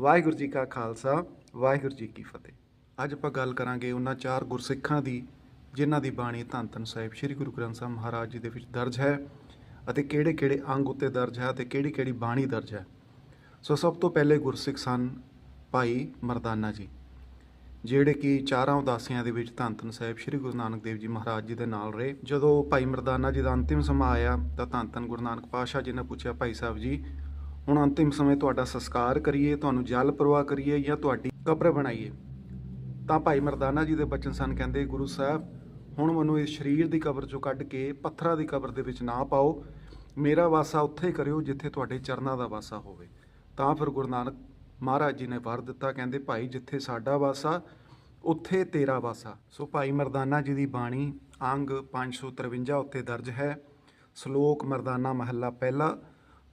ਵਾਹਿਗੁਰੂ ਜੀ ਕਾ ਖਾਲਸਾ, ਵਾਹਿਗੁਰੂ ਜੀ ਕੀ ਫਤਿਹ। ਅੱਜ ਆਪਾਂ ਗੱਲ ਕਰਾਂਗੇ ਉਹਨਾਂ ਚਾਰ ਗੁਰਸਿੱਖਾਂ ਦੀ, ਜਿਨ੍ਹਾਂ ਦੀ ਬਾਣੀ ਧੰਨ ਧੰਨ ਸਾਹਿਬ ਸ੍ਰੀ ਗੁਰੂ ਗ੍ਰੰਥ ਸਾਹਿਬ ਮਹਾਰਾਜ ਜੀ ਦੇ ਵਿੱਚ ਦਰਜ ਹੈ ਅਤੇ ਕਿਹੜੇ-ਕਿਹੜੇ ਅੰਗ ਉੱਤੇ ਦਰਜ ਹੈ ਅਤੇ ਕਿਹੜੀ-ਕਿਹੜੀ ਬਾਣੀ ਦਰਜ ਹੈ। ਸੋ ਸਭ ਤੋਂ ਪਹਿਲੇ ਗੁਰਸਿੱਖ ਸਨ ਭਾਈ ਮਰਦਾਨਾ ਜੀ, ਜਿਹੜੇ ਕਿ ਚਾਰਾਂ ਉਦਾਸੀਆਂ ਦੇ ਵਿੱਚ ਧੰਨ ਧੰਨ ਸਾਹਿਬ ਸ੍ਰੀ ਗੁਰੂ ਨਾਨਕ ਦੇਵ ਜੀ ਮਹਾਰਾਜ ਜੀ ਦੇ ਨਾਲ ਰਹੇ। ਜਦੋਂ ਭਾਈ ਮਰਦਾਨਾ ਜੀ ਦਾ ਅੰਤਿਮ ਸਮਾਂ ਆਇਆ ਤਾਂ ਧੰਨ ਧੰਨ ਗੁਰੂ ਨਾਨਕ ਪਾਤਸ਼ਾਹ ਜੀ ਨੇ ਪੁੱਛਿਆ, ਭਾਈ ਸਾਹਿਬ ਜੀ ਹੁਣ ਅੰਤਿਮ ਸਮੇਂ ਤੁਹਾਡਾ ਸੰਸਕਾਰ ਕਰੀਏ, ਤੁਹਾਨੂੰ ਜਲ ਪ੍ਰਵਾਹ ਕਰੀਏ ਜਾਂ ਤੁਹਾਡੀ ਕਬਰ ਬਣਾਈਏ। ਤਾਂ ਭਾਈ ਮਰਦਾਨਾ ਜੀ ਦੇ ਬਚਨ ਸਨ, ਕਹਿੰਦੇ, ਗੁਰੂ ਸਾਹਿਬ, ਹੁਣ ਮੈਨੂੰ ਇਸ ਸਰੀਰ ਦੀ ਕਬਰ ਚੋਂ ਕੱਢ ਕੇ ਪੱਥਰਾਂ ਦੀ ਕਬਰ ਦੇ ਵਿੱਚ ਨਾ ਪਾਓ। ਮੇਰਾ ਵਾਸਾ ਉੱਥੇ ਕਰਿਓ ਜਿੱਥੇ ਤੁਹਾਡੇ ਚਰਨਾਂ ਦਾ ਵਾਸਾ ਹੋਵੇ। ਤਾਂ ਫਿਰ ਗੁਰੂ ਨਾਨਕ ਮਹਾਰਾਜ ਜੀ ਨੇ ਵਰ ਦਿੱਤਾ, ਕਹਿੰਦੇ, ਭਾਈ, ਜਿੱਥੇ ਸਾਡਾ ਵਾਸਾ, ਉੱਥੇ ਤੇਰਾ ਵਾਸਾ। ਸੋ ਭਾਈ ਮਰਦਾਨਾ ਜੀ ਦੀ ਬਾਣੀ ਅੰਗ 553 ਉੱਤੇ ਦਰਜ ਹੈ। ਸ਼ਲੋਕ ਮਰਦਾਨਾ ਮਹੱਲਾ ਪਹਿਲਾ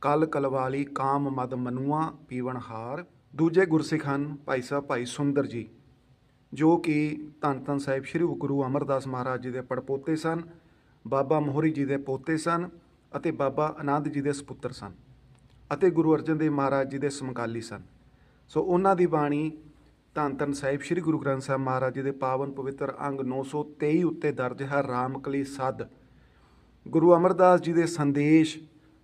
ਕਲ ਕਲਵਾਲੀ ਕਾਮ ਮਦ ਮਨੂਆ ਪੀਵਨ ਹਾਰ। ਦੂਜੇ ਗੁਰਸਿੱਖ ਹਨ ਭਾਈ ਸਾਹਿਬ, ਭਾਈ ਸੁੰਦਰ ਜੀ, ਜੋ ਕਿ ਧੰਨ ਧੰਨ ਸਾਹਿਬ ਸ੍ਰੀ ਗੁਰੂ ਅਮਰਦਾਸ ਮਹਾਰਾਜ ਜੀ ਦੇ ਪੜਪੋਤੇ ਸਨ, ਬਾਬਾ ਮੋਹਰੀ ਜੀ ਦੇ ਪੋਤੇ ਸਨ ਅਤੇ ਬਾਬਾ ਆਨੰਦ ਜੀ ਦੇ ਸੁਪੁੱਤਰ ਸਨ ਅਤੇ ਗੁਰੂ ਅਰਜਨ ਦੇਵ ਮਹਾਰਾਜ ਜੀ ਦੇ ਸਮਕਾਲੀ ਸਨ। ਸੋ ਉਹਨਾਂ ਦੀ ਬਾਣੀ ਧੰਨ ਧੰਨ ਸਾਹਿਬ ਸ੍ਰੀ ਗੁਰੂ ਗ੍ਰੰਥ ਸਾਹਿਬ ਮਹਾਰਾਜ ਜੀ ਦੇ ਪਾਵਨ ਪਵਿੱਤਰ ਅੰਗ 923 ਉੱਤੇ ਦਰਜ ਹੈ ਰਾਮਕਲੀ ਸਦ। ਗੁਰੂ ਅਮਰਦਾਸ ਜੀ ਦੇ ਸੰਦੇਸ਼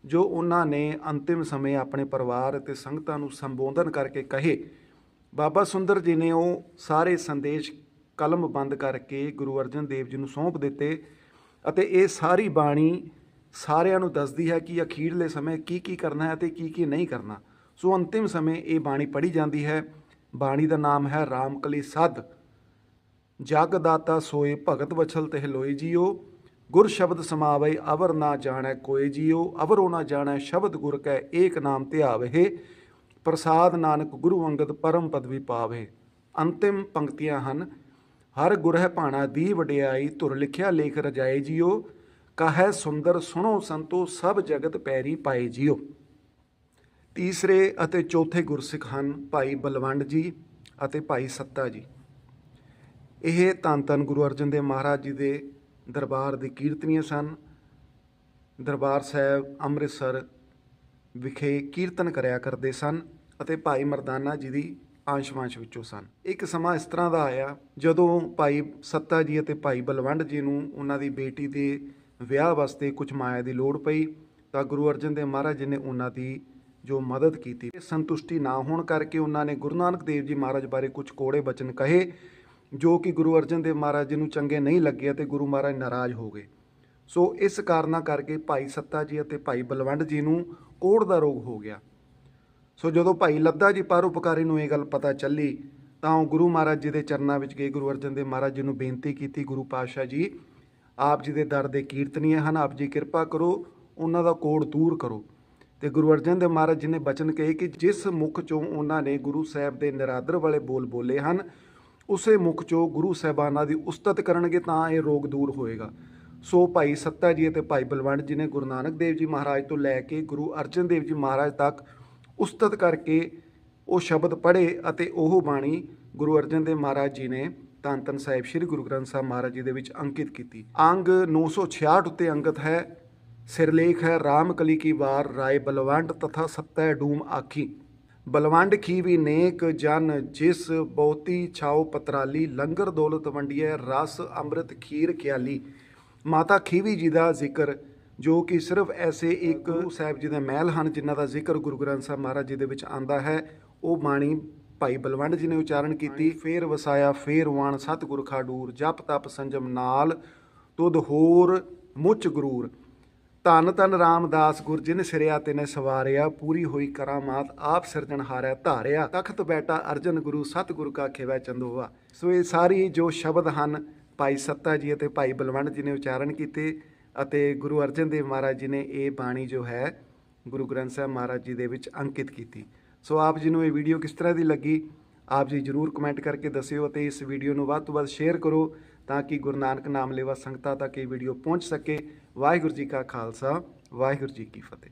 ਜੋ ਉਹਨਾਂ ਨੇ ਅੰਤਿਮ ਸਮੇਂ ਆਪਣੇ ਪਰਿਵਾਰ ਅਤੇ ਸੰਗਤਾਂ ਨੂੰ ਸੰਬੋਧਨ ਕਰਕੇ ਕਹੇ, ਬਾਬਾ ਸੁੰਦਰ ਜੀ ਨੇ ਉਹ ਸਾਰੇ ਸੰਦੇਸ਼ ਕਲਮ ਬੰਦ ਕਰਕੇ ਗੁਰੂ ਅਰਜਨ ਦੇਵ ਜੀ ਨੂੰ ਸੌਂਪ ਦਿੱਤੇ ਅਤੇ ਇਹ ਸਾਰੀ ਬਾਣੀ ਸਾਰਿਆਂ ਨੂੰ ਦੱਸਦੀ ਹੈ ਕਿ ਅਖੀਰਲੇ ਸਮੇਂ ਕੀ ਕੀ ਕਰਨਾ ਹੈ ਤੇ ਕੀ ਕੀ ਨਹੀਂ ਕਰਨਾ। ਸੋ ਅੰਤਿਮ ਸਮੇਂ ਇਹ ਬਾਣੀ ਪੜ੍ਹੀ ਜਾਂਦੀ ਹੈ। ਬਾਣੀ ਦਾ ਨਾਮ ਹੈ ਰਾਮਕਲੀ ਸਦ। ਜਗ ਦਾਤਾ ਸੋਏ ਭਗਤ ਵਛਲ ਤੇ ਲੋਈ ਜੀਓ। ਗੁਰ ਸ਼ਬਦ ਸਮਾਵੈ, ਅਵਰ ਨਾ ਜਾਣੈ ਕੋਏ ਜੀਓ ਅਵਰੋ ਨਾ ਜਾਣੈ, ਸ਼ਬਦ ਗੁਰ ਕੈ ਏਕ ਨਾਮ ਧਿਆਵਹਿ ਪ੍ਰਸਾਦ ਨਾਨਕ ਗੁਰੂ ਅੰਗਦ ਪਰਮ ਪਦਵੀ ਪਾਵੇ ਅੰਤਿਮ ਪੰਕਤੀਆਂ ਹਨ, ਹਰ ਗੁਰਹਿ ਭਾਣਾ ਦੀ ਵਡਿਆਈ, ਧੁਰ ਲਿਖਿਆ ਲੇਖ ਰਜਾਏ ਜੀਓ ਕਹੈ ਸੁੰਦਰ ਸੁਣੋ ਸੰਤੋ, ਸਭ ਜਗਤ ਪੈਰੀ ਪਾਏ ਜੀਓ ਤੀਸਰੇ ਅਤੇ ਚੌਥੇ ਗੁਰਸਿੱਖ ਹਨ, ਭਾਈ ਬਲਵੰਡ ਜੀ ਅਤੇ ਭਾਈ ਸੱਤਾ ਜੀ। ਇਹ ਧੰਨ ਧੰਨ ਗੁਰੂ ਅਰਜਨ ਦੇਵ ਮਹਾਰਾਜ ਜੀ ਦੇ ਦਰਬਾਰ ਦੇ ਕੀਰਤਨੀਏ ਸਨ। ਦਰਬਾਰ ਸਾਹਿਬ ਅੰਮ੍ਰਿਤਸਰ ਵਿਖੇ ਕੀਰਤਨ ਕਰਿਆ ਕਰਦੇ ਸਨ ਅਤੇ ਭਾਈ ਮਰਦਾਨਾ ਜੀ ਦੀ ਅੰਸ਼-ਵੰਸ਼ ਵਿੱਚੋਂ ਸਨ। ਇੱਕ ਸਮਾਂ ਇਸ ਤਰ੍ਹਾਂ ਦਾ ਆਇਆ, ਜਦੋਂ ਭਾਈ ਸੱਤਾ ਜੀ ਅਤੇ ਭਾਈ ਬਲਵੰਡ ਜੀ ਨੂੰ ਉਹਨਾਂ ਦੀ ਬੇਟੀ ਦੇ ਵਿਆਹ ਵਾਸਤੇ ਕੁਝ ਮਾਇਆ ਦੀ ਲੋੜ ਪਈ, ਤਾਂ ਗੁਰੂ ਅਰਜਨ ਦੇਵ ਮਹਾਰਾਜ ਜੀ ਨੇ ਉਹਨਾਂ ਦੀ ਜੋ ਮਦਦ ਕੀਤੀ। ਸੰਤੁਸ਼ਟੀ ਨਾ ਹੋਣ ਕਰਕੇ ਉਹਨਾਂ ਨੇ ਗੁਰੂ ਨਾਨਕ ਦੇਵ ਜੀ ਮਹਾਰਾਜ ਬਾਰੇ ਕੁਝ ਕੋੜੇ ਬਚਨ ਕਹੇ ਜੋ ਕਿ ਗੁਰੂ ਅਰਜਨ ਦੇਵ ਮਹਾਰਾਜ ਜੀ ਨੂੰ ਚੰਗੇ ਨਹੀਂ ਲੱਗੇ ਅਤੇ ਗੁਰੂ ਮਹਾਰਾਜ ਨਾਰਾਜ਼ ਹੋ ਗਏ। ਸੋ ਇਸ ਕਾਰਨਾਂ ਕਰਕੇ ਭਾਈ ਸੱਤਾ ਜੀ ਅਤੇ ਭਾਈ ਬਲਵੰਡ ਜੀ ਨੂੰ ਕੋੜ ਦਾ ਰੋਗ ਹੋ ਗਿਆ। ਸੋ ਜਦੋਂ ਭਾਈ ਲੱਦਾ ਜੀ ਪਰਉਪਕਾਰੀ ਨੂੰ ਇਹ ਗੱਲ ਪਤਾ ਚੱਲੀ, ਤਾਂ ਉਹ ਗੁਰੂ ਮਹਾਰਾਜ ਜੀ ਦੇ ਚਰਨਾਂ ਵਿੱਚ ਗਏ। ਗੁਰੂ ਅਰਜਨ ਦੇਵ ਮਹਾਰਾਜ ਜੀ ਨੂੰ ਬੇਨਤੀ ਕੀਤੀ, ਗੁਰੂ ਪਾਤਸ਼ਾਹ ਜੀ, ਆਪ ਜੀ ਦੇ ਦਰ ਦੇ ਕੀਰਤਨੀਏ ਹਨ, ਆਪ ਜੀ ਕਿਰਪਾ ਕਰੋ, ਉਹਨਾਂ ਦਾ ਕੋੜ ਦੂਰ ਕਰੋ। ਤੇ ਗੁਰੂ ਅਰਜਨ ਦੇਵ ਮਹਾਰਾਜ ਜੀ ਨੇ ਬਚਨ ਕਹੇ ਕਿ ਜਿਸ ਮੁਖ ਚੋਂ ਉਹਨਾਂ ਨੇ ਗੁਰੂ ਸਾਹਿਬ ਦੇ ਨਿਰਾਦਰ ਵਾਲੇ ਬੋਲ ਬੋਲੇ ਹਨ ਉਸੇ ਮੁਖ ਚੋਂ ਗੁਰੂ ਸਾਹਿਬਾਨਾਂ ਦੀ ਉਸਤਤ ਕਰਨਗੇ ਤਾਂ ਇਹ ਰੋਗ ਦੂਰ ਹੋਏਗਾ। ਸੋ ਭਾਈ ਸੱਤਾ ਜੀ ਅਤੇ ਭਾਈ ਬਲਵੰਡ ਜੀ ਨੇ ਗੁਰੂ ਨਾਨਕ ਦੇਵ ਜੀ ਮਹਾਰਾਜ ਤੋਂ ਲੈ ਕੇ ਗੁਰੂ ਅਰਜਨ ਦੇਵ ਜੀ ਮਹਾਰਾਜ ਤੱਕ ਉਸਤਤ ਕਰਕੇ ਉਹ ਸ਼ਬਦ ਪੜ੍ਹੇ ਅਤੇ ਉਹ ਬਾਣੀ ਗੁਰੂ ਅਰਜਨ ਦੇਵ ਮਹਾਰਾਜ ਜੀ ਨੇ ਧੰਨ ਧੰਨ ਸਾਹਿਬ ਸ੍ਰੀ ਗੁਰੂ ਗ੍ਰੰਥ ਸਾਹਿਬ ਮਹਾਰਾਜ ਜੀ ਦੇ ਵਿੱਚ ਅੰਕਿਤ ਕੀਤੀ। ਅੰਗ 966 ਉੱਤੇ ਅੰਕਿਤ ਹੈ, ਸਿਰਲੇਖ ਹੈ ਰਾਮ ਕਲੀ ਕੀ ਵਾਰ, ਰਾਏ ਬਲਵੰਡ ਤਥਾ ਸੱਤੈ ਡੂਮ ਆਖੀ। ਬਲਵੰਡ ਖੀਵੀ ਨੇਕ ਜਨ, ਜਿਸ ਬਹੁਤੀ ਛਾਉ ਪਤਰਾਲੀ, ਲੰਗਰ ਦੌਲਤ ਵੰਡੀਐ, ਰਸ ਅੰਮ੍ਰਿਤ ਖੀਰ ਖਿਆਲੀ। ਮਾਤਾ ਖੀਵੀ ਜੀ ਦਾ ਜ਼ਿਕਰ, ਜੋ ਕਿ ਸਿਰਫ ਐਸੇ ਇੱਕ ਸਾਹਿਬ ਜੀ ਦੇ ਮਹਿਲ ਹਨ, ਜਿਨ੍ਹਾਂ ਦਾ ਜ਼ਿਕਰ ਗੁਰੂ ਗ੍ਰੰਥ ਸਾਹਿਬ ਮਹਾਰਾਜ ਜੀ ਦੇ ਵਿੱਚ ਆਂਦਾ ਹੈ। ਉਹ ਬਾਣੀ ਭਾਈ ਬਲਵੰਡ ਜੀ ਨੇ ਉਚਾਰਨ ਕੀਤੀ, ਫੇਰ ਵਸਾਇਆ, ਫੇਰ ਵਾਣ, ਸਤਿਗੁਰ ਖਾਡੂਰ, ਜਪ ਤਪ ਸੰਜਮ ਨਾਲ, ਤੁਧ ਹੋਰ ਮੁੱਚ ਗਰੂਰ। ਧੰਨ ਧੰਨ ਰਾਮਦਾਸ ਗੁਰ, ਜਿਨ ਸਿਰਿਆ ਤੇਨੇ ਸਵਾਰਿਆ, ਪੂਰੀ ਹੋਈ ਕਰਾਮਾਤ ਆਪ ਸਿਰਜਣ ਹਾਰਿਆ ਧਾਰਿਆ, ਤਖਤ ਬੈਠਾ ਅਰਜਨ ਗੁਰੂ, ਸਤਿਗੁਰ ਕਾ ਖੇਵੈ ਚੰਦੋਵਾ ਸੋ ਇਹ ਸਾਰੀ ਜੋ ਸ਼ਬਦ ਹਨ, ਭਾਈ ਸੱਤਾ ਜੀ ਅਤੇ ਭਾਈ ਬਲਵੰਡ ਜੀ ਨੇ ਉਚਾਰਨ ਕੀਤੇ ਅਤੇ ਗੁਰੂ ਅਰਜਨ ਦੇਵ ਮਹਾਰਾਜ ਜੀ ਨੇ ਇਹ ਬਾਣੀ ਜੋ ਹੈ, ਗੁਰੂ ਗ੍ਰੰਥ ਸਾਹਿਬ ਮਹਾਰਾਜ ਜੀ ਦੇ ਵਿੱਚ ਅੰਕਿਤ ਕੀਤੀ। ਸੋ ਆਪ ਜੀ ਨੂੰ ਇਹ ਵੀਡੀਓ ਕਿਸ ਤਰ੍ਹਾਂ ਦੀ ਲੱਗੀ, ਆਪ ਜੀ ਜਰੂਰ ਕਮੈਂਟ ਕਰਕੇ ਦੱਸਿਓ ਅਤੇ ਇਸ ਵੀਡੀਓ ਨੂੰ ਵੱਧ ਤੋਂ ਵੱਧ ਸ਼ੇਅਰ ਕਰੋ। ਤਾਂ ਕਿ ਗੁਰੂ ਨਾਨਕ ਨਾਮ ਲੇਵਾ ਸੰਗਤਾਂ ਤੱਕ ਇਹ ਵੀਡੀਓ ਪਹੁੰਚ ਸਕੇ। ਵਾਹਿਗੁਰੂ ਜੀ ਕਾ ਖਾਲਸਾ, ਵਾਹਿਗੁਰੂ ਜੀ ਕੀ ਫਤਿਹ।